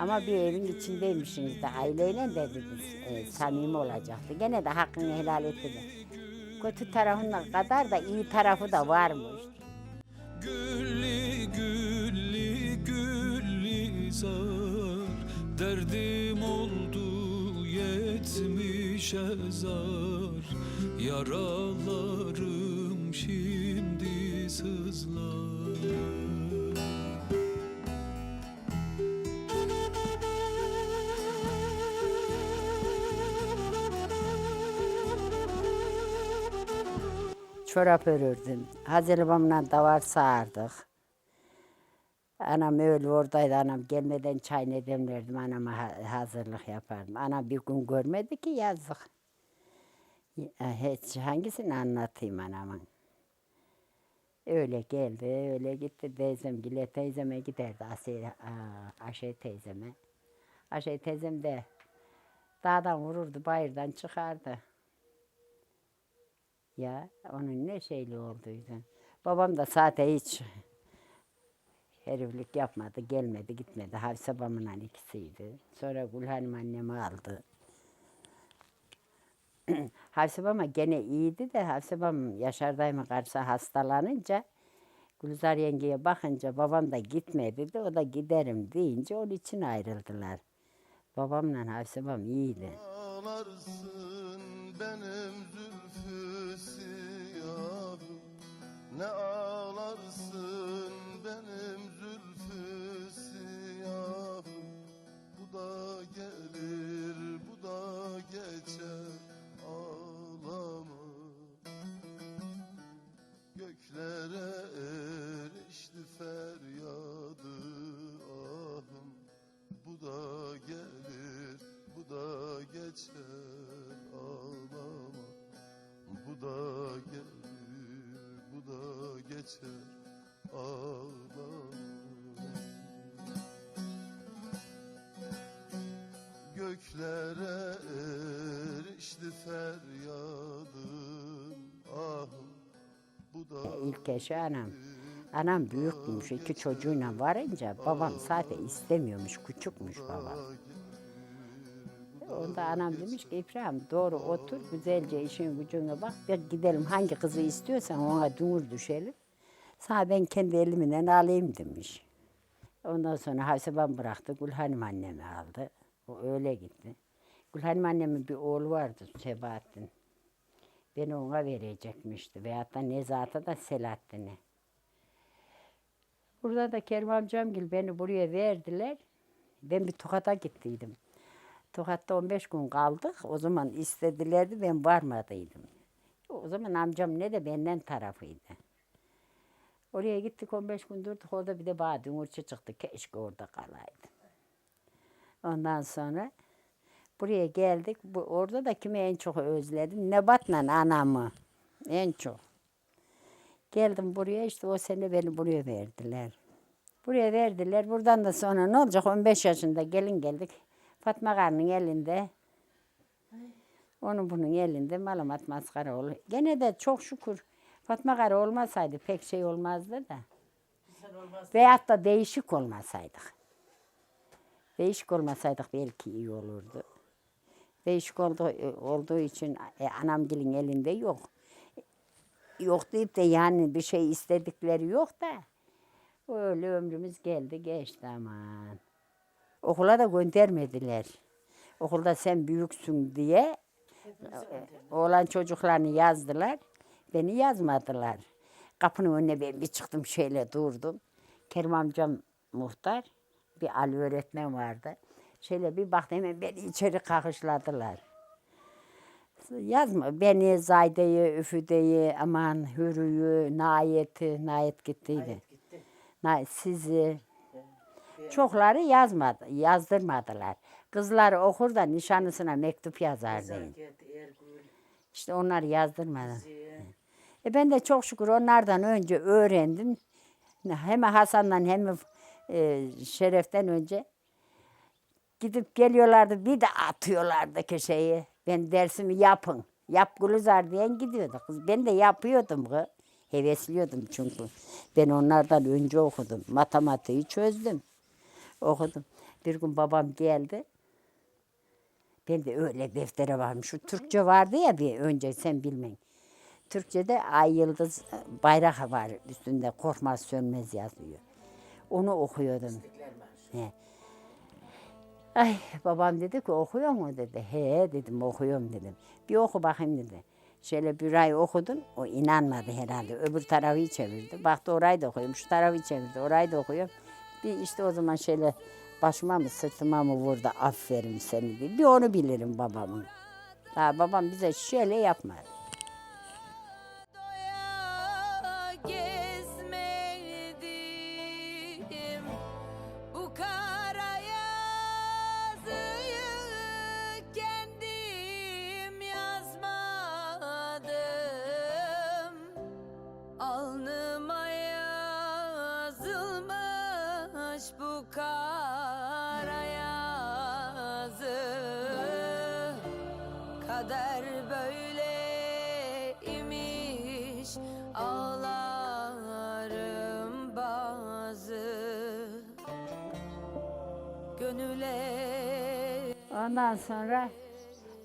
Ama bir evin içindeymişsiniz de aileyle de dedi, e, samimi olacaktı. Gene de hakkını helal etti de. Kötü tarafına kadar da iyi tarafı da varmış. Gülli gülli gülli zar Derdim oldu yetmişe zar Yaralarım şimdi sızlar Çorap örürdüm. Hazır babamla davar sağardık. Anam öyle oradaydı. Anam gelmeden çay ne demlerdim. Anama ha- hazırlık yapardım. Anam bir gün görmedi ki yazık. Ya, Hiç hangisini anlatayım anamın. Öyle geldi, öyle gitti teyzem, Gile teyzeme giderdi Asiye, aa, Ayşe teyzeme. Ayşe teyzem de dağdan vururdu, bayırdan çıkardı. Ya onun ne şeyli olduydu. Babam da zaten hiç heriflik yapmadı, gelmedi, gitmedi. Hafsa babamla ikisiydi. Sonra Gülhanim annemi aldı. Hafsa babama gene iyiydi de Hafsa babam Yaşar dayımın karşısı hastalanınca Gülzar yengeye bakınca babam da gitmedi de o da giderim deyince onun için ayrıldılar. Babamla Hafsa babam iyiydi. Ağlarsın benim zülfü siyahım Ne ağlarsın benim zülfü siyahım Bu da gelir erişti feryadım ahım Bu da İlk eşi anam. Anam büyükmüş, iki çocuğuyla varınca babam zaten istemiyormuş, küçükmüş babam. Onda anam demiş ki İbrahim doğru otur, güzelce işin gücüne bak, bir gidelim hangi kızı istiyorsan ona dumur düşelim. Sana ben kendi elimle alayım demiş. Ondan sonra Hafsebam bıraktı, Gülhanim annemi aldı. O öyle gitti. Gülhanim annemin bir oğlu vardı, Sebahattin. Beni ona verecekmişti. Veyahut da Nezat'a da Selahattin'e. Burada da Kerim amcamgil beni buraya verdiler. Ben bir Tokat'a gittiydim. Tokat'ta 15 gün kaldık. O zaman istedilerdi, ben varmadıydım. O zaman amcam ne de benden tarafıydı. Oraya gittik 15 gün durduk. Orada bir de bana dümürçü çıktı. Keşke orada kalaydım. Ondan sonra buraya geldik. Bu, orada da kimi en çok özledim? Nebat'la anamı. En çok. Geldim buraya işte o sene beni buraya verdiler. Buraya verdiler. Buradan da sonra ne olacak? 15 yaşında gelin geldik. Fatma Karı'nın elinde. Onun bunun elinde malamat maskara olur. Gene de çok şükür Fatma Karı olmasaydı pek şey olmazdı da. Veyahut da değişik olmasaydık. Değişik olmasaydık belki iyi olurdu. Değişik oldu, olduğu için e, anamgilin elinde yok. Yok deyip de yani bir şey istedikleri yok da. Öyle ömrümüz geldi geçti aman. Okula da göndermediler. Okulda sen büyüksün diye e, oğlan çocuklarını yazdılar. Beni yazmadılar. Kapının önüne ben bir çıktım şöyle durdum. Kerim amcam muhtar. Bir Ali öğretmen vardı. Şöyle bir baktım hemen beni içeri kakışladılar. Yazma beni Zayde'yi, Üfüde'yi, aman Hürü'yü, Nayet'i, Nayet gittiydi. Nay sizi. Çokları yazmadı, yazdırmadılar. Kızlar okur da nişanlısına mektup yazardı. İşte onlar yazdırmadı. E ben de çok şükür onlardan önce öğrendim. Hem Hasan'dan hem e, Şeref'ten önce gidip geliyorlardı bir de atıyorlardı köşeyi. Ben dersimi yapın. Yap Gülizar diyen gidiyordu kız. Ben de yapıyordum kız. Hevesliyordum çünkü. Ben onlardan önce okudum. Matematiği çözdüm. Okudum. Bir gün babam geldi. Ben de öyle deftere varmış. Şu Türkçe vardı ya bir önce sen bilmen. Türkçe'de ay yıldız bayrak var üstünde korkmaz sönmez yazıyor. Onu okuyordum. He. Ay babam dedi ki okuyor mu dedi. He dedim okuyorum dedim. Bir oku bakayım dedi. Şöyle bir ay okudum. O inanmadı herhalde. Öbür tarafı çevirdi. Baktı orayı da okuyorum. Şu tarafı çevirdi. Orayı da okuyorum. Bir işte o zaman şöyle başıma mı sırtıma mı vurdu aferin seni diye. Bir onu bilirim babamın. Daha babam bize şöyle yapmadı. Kader böyle imiş ağlarım bazı Gönüle Ondan sonra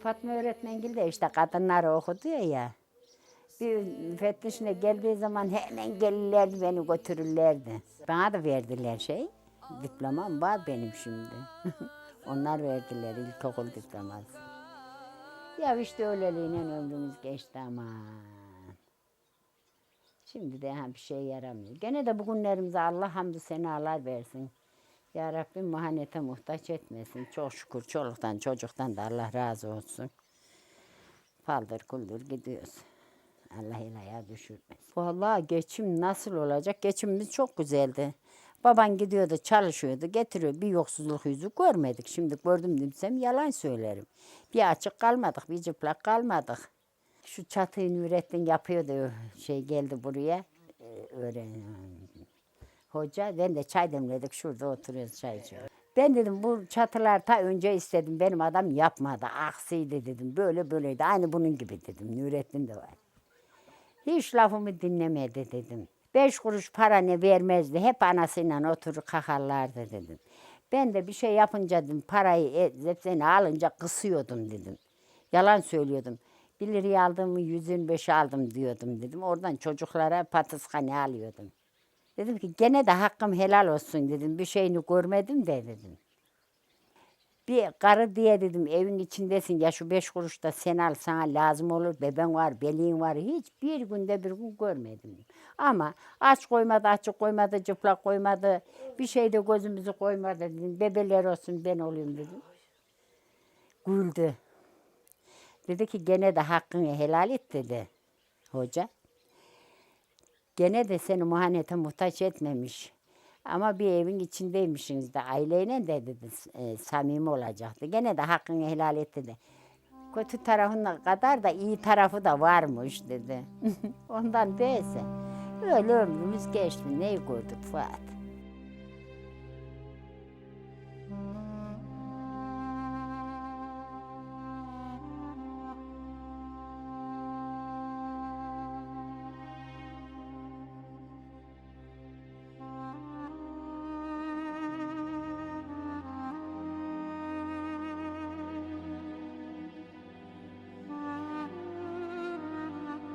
Fatma öğretmengil de işte kadınları okudu ya ya. Bir müfettişine geldiği zaman hemen gelirlerdi beni götürürlerdi. Bana da verdiler şey. Diplomam var benim şimdi. Onlar verdiler ilkokul diploması. Ya işte öyleliğine ömrümüz geçti aman. Şimdi de ha bir şey yaramıyor. Gene de bugünlerimize Allah hamdü senalar versin. Ya Rabbim muhanete muhtaç etmesin. Çok şükür çoluktan çocuktan da Allah razı olsun. Paldır kuldur gidiyoruz. Allah ilaya düşürmesin. Vallahi geçim nasıl olacak? Geçimimiz çok güzeldi. Baban gidiyordu çalışıyordu getiriyor. Bir yoksulluk yüzü görmedik. Şimdi gördüm demsem yalan söylerim. Bir açık kalmadık bir çıplak kalmadık. Şu çatıyı Nurettin yapıyordu. Şey geldi buraya. Ee, öğren hoca. Ben de çay demledik. Şurada oturuyoruz çay içiyoruz. Ben dedim bu çatılar ta önce istedim. Benim adam yapmadı. Aksiydi dedim. Böyle böyleydi. Aynı bunun gibi dedim. Nurettin de var. Hiç lafımı dinlemedi dedim. Beş kuruş para ne vermezdi. Hep anasıyla oturur kakarlardı dedim. Ben de bir şey yapınca dedim parayı e, hepsini alınca kısıyordum dedim. Yalan söylüyordum. Bir liraya aldığımı yüzün beşi aldım diyordum dedim. Oradan çocuklara patiskane alıyordum. Dedim ki gene de hakkım helal olsun dedim. Bir şeyini görmedim de dedim. Bir karı diye dedim evin içindesin ya şu beş kuruş da sen al sana lazım olur. Beben var, beliğin var. Hiç bir günde bir gün görmedim. Ama aç koymadı, açık koymadı, çıplak koymadı. Bir şeyde gözümüzü koymadı dedim. Bebeler olsun ben olayım dedim. Güldü. Dedi ki gene de hakkını helal et dedi hoca. Gene de seni muhanete muhtaç etmemiş. Ama bir evin içindeymişsiniz de aileyle de dedi e, samimi olacaktı. Gene de hakkını helal et dedi. Kötü tarafına kadar da iyi tarafı da varmış dedi. Ondan değilse. Öyle ömrümüz geçti. Neyi gördük Fuat?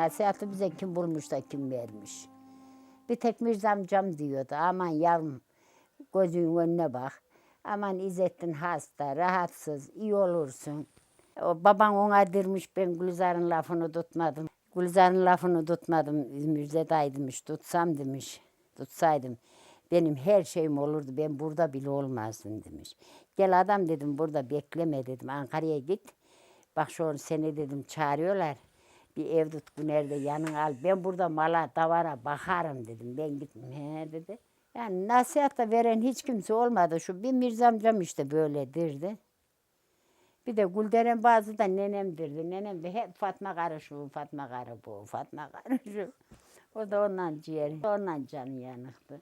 Nasihatı bize kim bulmuş da kim vermiş. Bir tek Mirza amcam diyordu. Aman yavrum gözünün önüne bak. Aman İzzettin hasta, rahatsız, iyi olursun. O baban ona dirmiş ben Gülizar'ın lafını tutmadım. Gülizar'ın lafını tutmadım. Dayı demiş tutsam demiş. Tutsaydım benim her şeyim olurdu. Ben burada bile olmazdım demiş. Gel adam dedim burada bekleme dedim. Ankara'ya git. Bak şu an seni dedim çağırıyorlar. Bir ev tut nerede yanına al. Ben burada mala davara bakarım dedim. Ben gitmem. He dedi. Yani nasihat da veren hiç kimse olmadı. Şu bir Mirza amcam işte böyledirdi. Bir de Gülderen bazı da nenemdirdi. Nenem de hep Fatma karı şu, Fatma karı bu, Fatma karı şu. O da ondan ciğer, ondan canı yanıktı.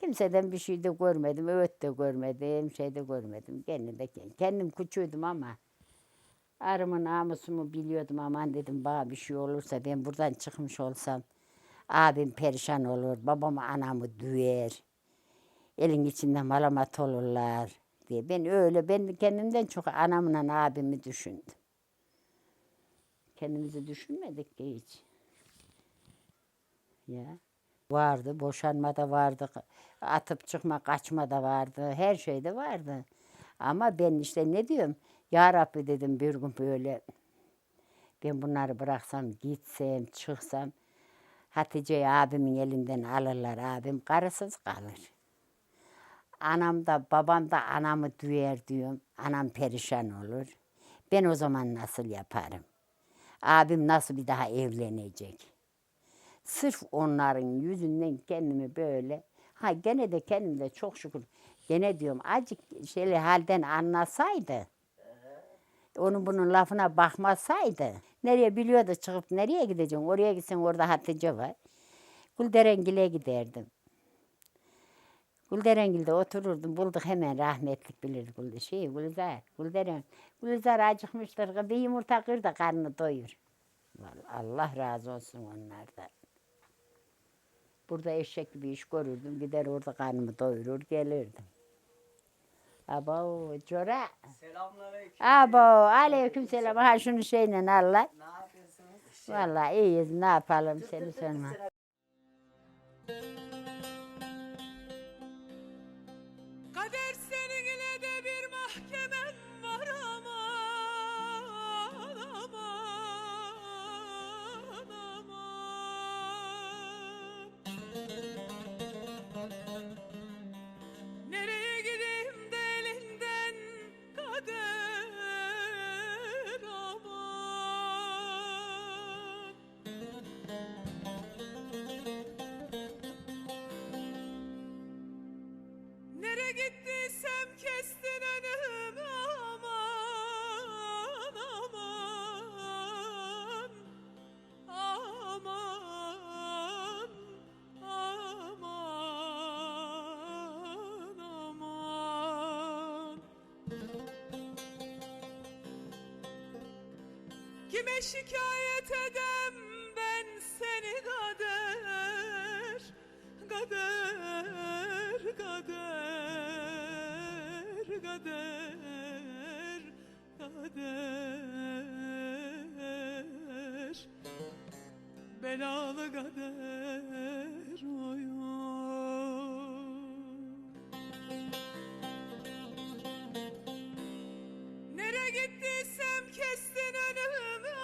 Kimseden bir şey de görmedim, öğüt de görmedim, şey de görmedim. Kendim de kendim küçüğüydüm ama arımı namusumu biliyordum aman dedim bana bir şey olursa ben buradan çıkmış olsam abim perişan olur, babam anamı düver. Elin içinde malamat olurlar. diye. Ben öyle, ben kendimden çok anamla abimi düşündüm. Kendimizi düşünmedik ki hiç. Ya. Vardı, boşanma da vardı, atıp çıkma, kaçma da vardı, her şey de vardı. Ama ben işte ne diyorum, Ya Rabbi dedim bir gün böyle, ben bunları bıraksam, gitsem, çıksam, Hatice'yi abimin elinden alırlar, abim karısız kalır. Anam da babam da anamı düyer diyorum, anam perişan olur. Ben o zaman nasıl yaparım? Abim nasıl bir daha evlenecek? Sırf onların yüzünden kendimi böyle, ha gene de kendim de çok şükür, gene diyorum acık şeyle halden anlasaydı, onun bunun lafına bakmasaydı, nereye biliyordu çıkıp nereye gideceğim, oraya gitsen orada Hatice var. Gülderengil'e giderdim. Gülderengil'de otururdum, bulduk hemen rahmetlik bilir Gül, şey Gülzar, Gülderen. Gülzar acıkmıştır, bir yumurta kır da karnını doyur. Allah razı olsun onlardan. Burada eşek gibi iş görürdüm. Gider orada karnımı doyurur gelirdim. Abo cora. Selamünaleyküm. Abo aleyküm selam. Ha şunu şeyle Allah. Ne yapıyorsunuz? Vallahi iyiyiz ne yapalım seni sorma. Gittiysem kestin önümü aman aman. Aman aman aman. Kime şikayet edem ben seni kader Kader, kader kader kader belalı kader oy Nere gittiysem kestin önümü.